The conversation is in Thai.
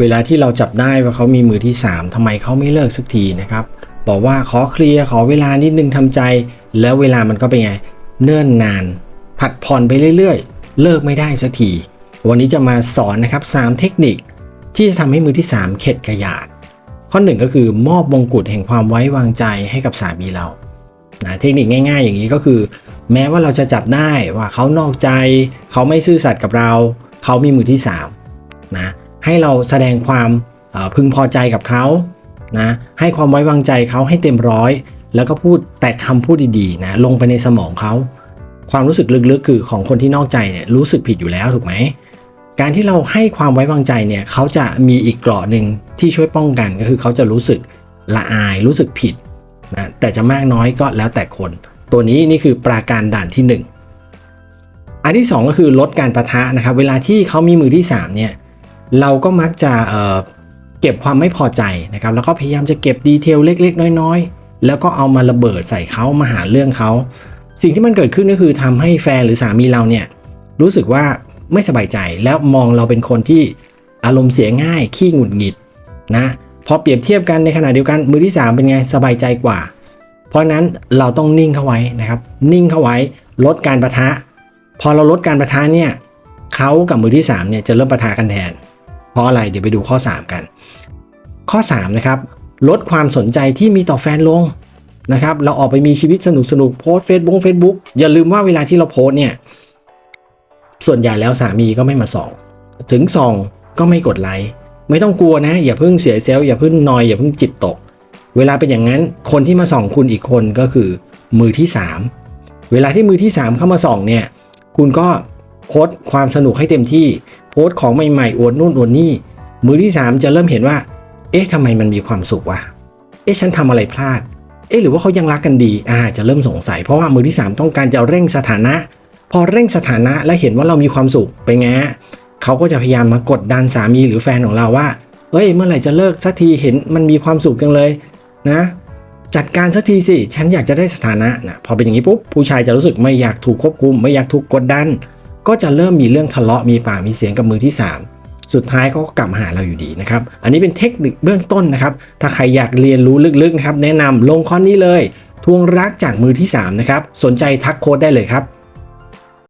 เวลาที่เราจับได้ว่าเขามีมือที่ 3ทำไมเขาไม่เลิกสักทีนะครับ บอกว่าขอเคลียร์ขอเวลานิดนึงทำใจ แล้วเวลามันก็เป็นไง เนิ่นนาน ผัดผ่อนไปเรื่อยๆ เลิกไม่ได้สักที วันนี้จะมาสอนนะครับ 3 เทคนิค ที่จะทำให้มือที่ 3 เข็ดกระยาดข้อหนึ่งก็คือมอบมงกุฎแห่งความไว้วางใจให้กับสามีเรานะเทคนิคง่ายๆ อย่างนี้ก็คือ แม้ว่าเราจะจับได้ว่าเขานอกใจ เขาไม่ซื่อสัตย์กับเรา เขามีมือที่3นะ ให้เราแสดงความพึงพอใจกับเขานะให้ความไว้วางใจเขาให้เต็มร้อย แล้วก็พูดแตกคำพูดดีๆนะลงไปในสมองเขาความรู้สึกลึกๆ คือของคนที่นอกใจเนี่ยรู้สึกผิดอยู่แล้วถูกไหมการที่เราให้ความไว้วางใจเนี่ยเขาจะมีอีกเกราะหนึ่งที่ช่วยป้องกันก็คือเขาจะรู้สึกละอายรู้สึกผิดนะแต่จะมากน้อยก็แล้วแต่คน ตัวนี้นี่คือปราการด่านที่ 1 อันที่ 2 ก็คือลดการประทะนะครับเวลาที่เขามีมือที่3เนี่ย เราก็มักจะเเก็บความไม่พอใจนะครับ แล้วก็พยายามจะเก็บดีเทลเล็ก ๆ น้อย ๆ แล้วก็เอามาระเบิดใส่เขามาหาเรื่องเขาสิ่งที่มันเกิดขึ้นก็คือทำให้แฟนหรือสามีเราเนี่ยรู้สึกว่าไม่สบายใจแล้วมองเราเป็นคนที่อารมณ์เสียง่ายขี้หงุดหงิดนะพอเปรียบเทียบกันในขณะเดียวกันมือที่ 3 เป็นไงสบายใจกว่า เพราะฉะนั้นเราต้องนิ่งเข้าไว้นะครับ นิ่งเข้าไว้ลดการประทะ พอเราลดการประทะเนี่ยเขากับมือที่3เนี่ยจะเริ่มประทะกันแทน เพราะอะไรเดี๋ยวไปดูข้อ 3 กัน ข้อ3นะครับลดความสนใจที่มีต่อแฟนลงนะครับเราออกไปมีชีวิตสนุกสนุกๆโพสเฟซบุ๊กเฟซบุ๊กอย่าลืมว่าเวลาที่เราโพสเนี่ยส่วนใหญ่แล้วสามีก็ไม่มาส่อง ถึงส่องก็ไม่กดไลค์ไม่ต้องกลัวนะ อย่าเพิ่งเสียเซลล์อย่าเพิ่งนอยอย่าเพิ่งจิตตก เวลาเป็นอย่างนั้นคนที่มาส่องคุณอีกคนก็คือมือที่ 3 เวลาที่มือที่ 3 เข้ามาส่องเนี่ยคุณก็โพสความสนุกให้เต็มที่ โพสต์ของใหม่ๆอวดนู่นอวดนี่ มือที่ 3 จะเริ่มเห็นว่า เอ๊ะทำไมมันมีความสุขวะ เอ๊ะฉันทำอะไรพลาด เอ๊ะหรือว่าเขายังรักกันดี อ่า จะเริ่มสงสัย เพราะว่ามือที่ 3 ต้องการจะเร่งสถานะ พอเร่งสถานะและเห็นว่าเรามีความสุขไปนไงฮะเขาก็จะพยายามมากดดันสามีหรือแฟนของเราว่า เฮ้ย เมื่อไหร่จะเลิกสักทีเห็นมันมีความสุขจังเลยนะ จัดการสักทีสิ ฉันอยากจะได้สถานะนะพอเป็นอย่างนี้ปุ๊บผู้ชายจะรู้สึกไม่อยากถูกควบคุม ไม่อยากถูกกดดัน ก็จะเริ่มมีเรื่องทะเลาะมีปากมีเสียงกับมือที่ 3 สุดท้ายเขาก็กลับมาหาเราอยู่ดีนะครับ อันนี้เป็นเทคนิคเบื้องต้นนะครับ ถ้าใครอยากเรียนรู้ลึกๆนะครับ แนะนำลงคอนนี้เลย ทวงรักจากมือที่3นะครับ สนใจทักโค้ดได้เลยครับ